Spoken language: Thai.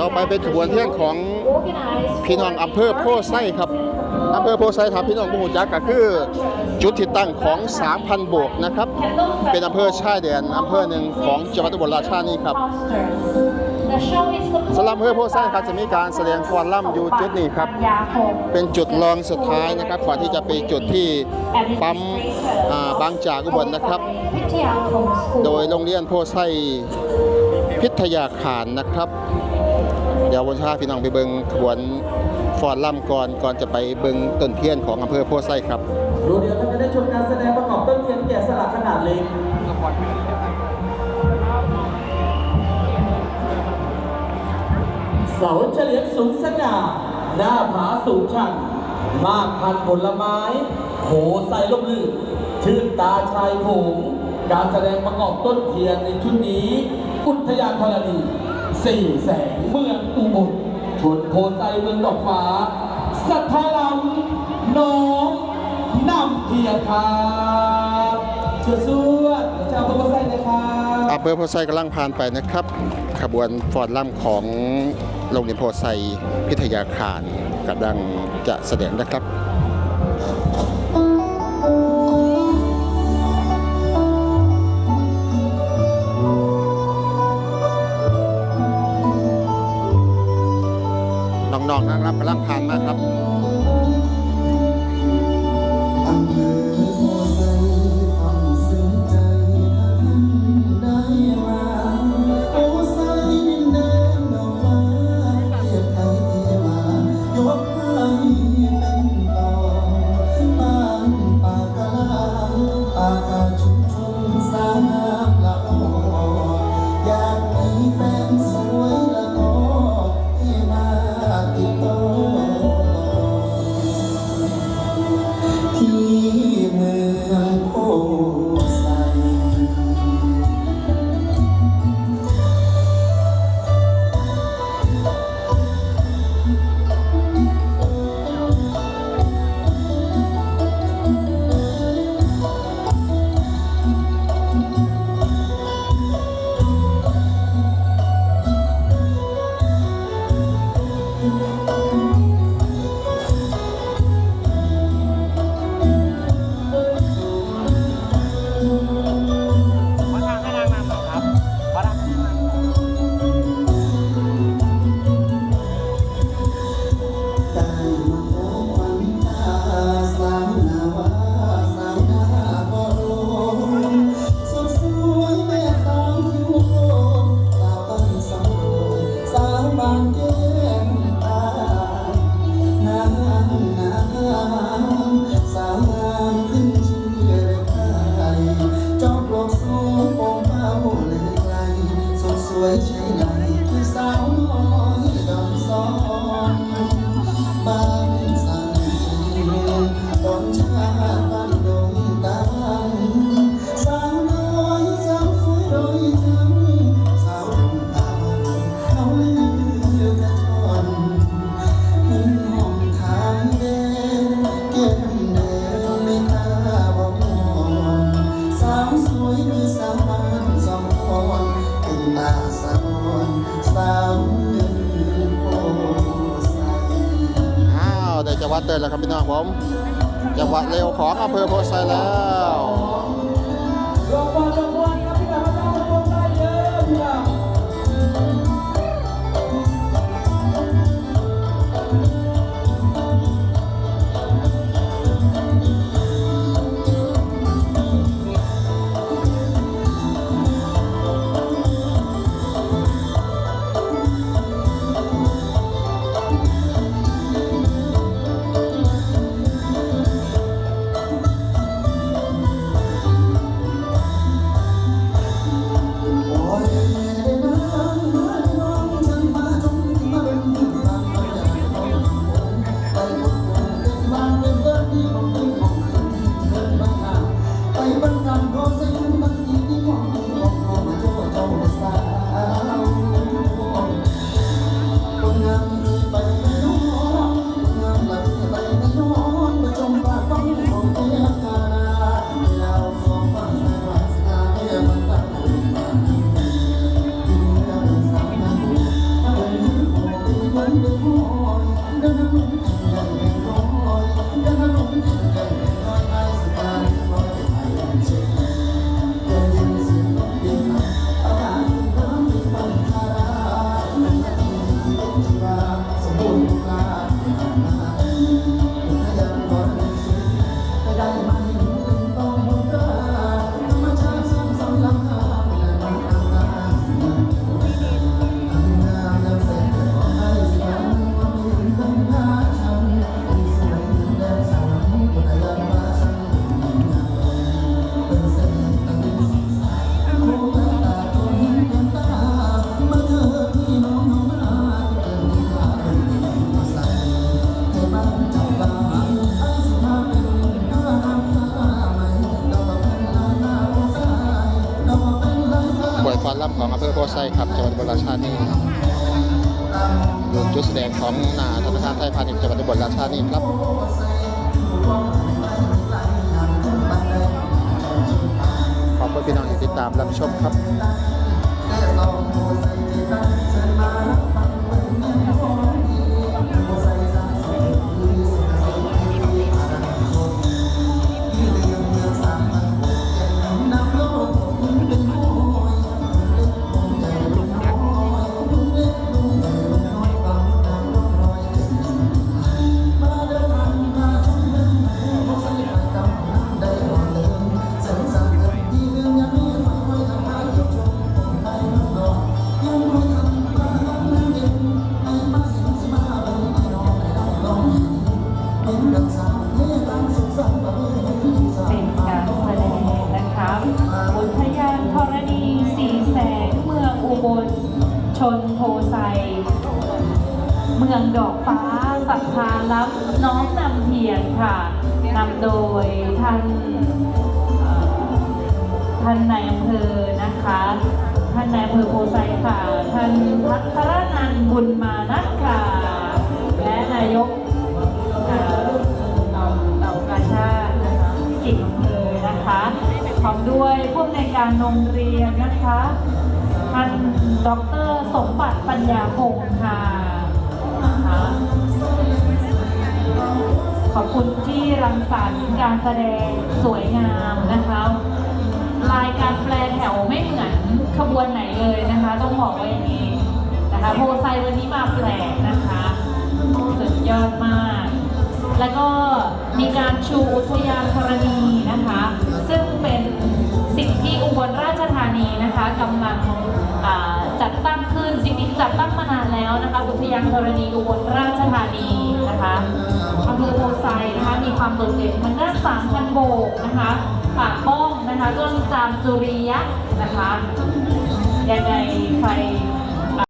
ต่อไปเป็นขบวนเที่ยงของพี่น้องอำเภอโพไซครับอำเภอโพไซครับพี่น้องผู้หูจักก็คือ จุดที่ตั้งของ 3,000 โบกนะครับ เป็นอำเภอชายแดนอำเภอหนึ่งของจังหวัดอุบลราชธานีครับสำหรับอำเภอโพไซครับจะมีการแสดงฟ้อนล่ำอยู่จุดนี้ครับ เป็นจุดรองสุดท้ายนะครับก่อนที่จะไปจุดที่ปั๊ม บางจากอุบลนะครับ โดยโรงเรียนโพไซพิทยาขานนะครับ เดี๋ยววันชาพี่น้องไปเบิงขบวนฟอนล่ำก่อนก่อนจะไปเบิงต้นเทียนของอำเภอโพไซครับโรงเรียนก็จะได้ชมการแสดงประกอบต้นเทียนแกะสลักขนาดเล็กเสาเฉลียงสูงสง่า หน้าผาสูงชัน มากพันผลไม้โหใสลมลื่น ชื่นตาชายโขงการแสดงประกอบต้นเทียนในชุดนี้ อุทยานธรณีสี่แสงเมืองอุบลชนโพไซเมืองดอกฟ้า สัทธาลังน้องนำเทียนครับเชื่อสวดเจ้าพระโพไซนะครับอำเภอโพไซกำลังผ่านไปนะครับ ขบวนฟ้อนล่ำของโรงเรียนโพไซพิทยาคารกำลังจะแสดงนะครับ น้องนะครับกำลังผ่านมาครับ สอนสาวเมืองโพไซอ้าวได้จังหวัดเตือนแล้วครับพี่น้องผมจังหวัดเร็วของอำเภอโพไซแล้ว Oh, ลำของอำเภอโพไซครับจังหวัดบุรีราชธานีดูจุดแสดงของหนาธนาคารไทยพาณิชย์จังหวัดบุรีราชธานีครับขอบคุณพี่น้องที่ติดตามรับชมครับ ชนโพไซ เมืองดอกฟ้าสัทธาลับน้อมนำเทียนค่ะนำโดยท่านท่านนายอำเภอนะคะ ท่านนายอำเภอโพไซค่ะ ท่านพัทรนันบุญมานัทค่ะ และนายกเอ่อเหล่าเหล่ากาชาตินะคะกิ่งอำเภอนะคะพร้อมด้วยผู้อำนการโรงเรียนนะคะ ดรสมบัติปัญญาพงค่ะนะคะขอบคุณที่รังสรรค์การแสดงสวยงามนะคะ ลายการแปลแถวไม่เหมือนขบวนไหนเลยนะคะ ต้องบอกไว้อย่างนี้นะคะโพไซวันนี้มาแปลกนะคะ สุดยอดมาก แล้วก็มีการชูอุทยานธรณีนะคะ ซึ่งเป็นสิ่งที่อุบลราชธานีนะคะกำลัง จัดตั้งขึ้นจริงๆจัดตั้งมานานแล้วนะคะอุทยานธรณีอุบลราชธานีนะคะอำเภอโพไซนะคะมีความโดดเด่นทางด้านสามพันโบกนะคะปากบ้องนะคะจนจามจุรีย์นะคะยังไงใคร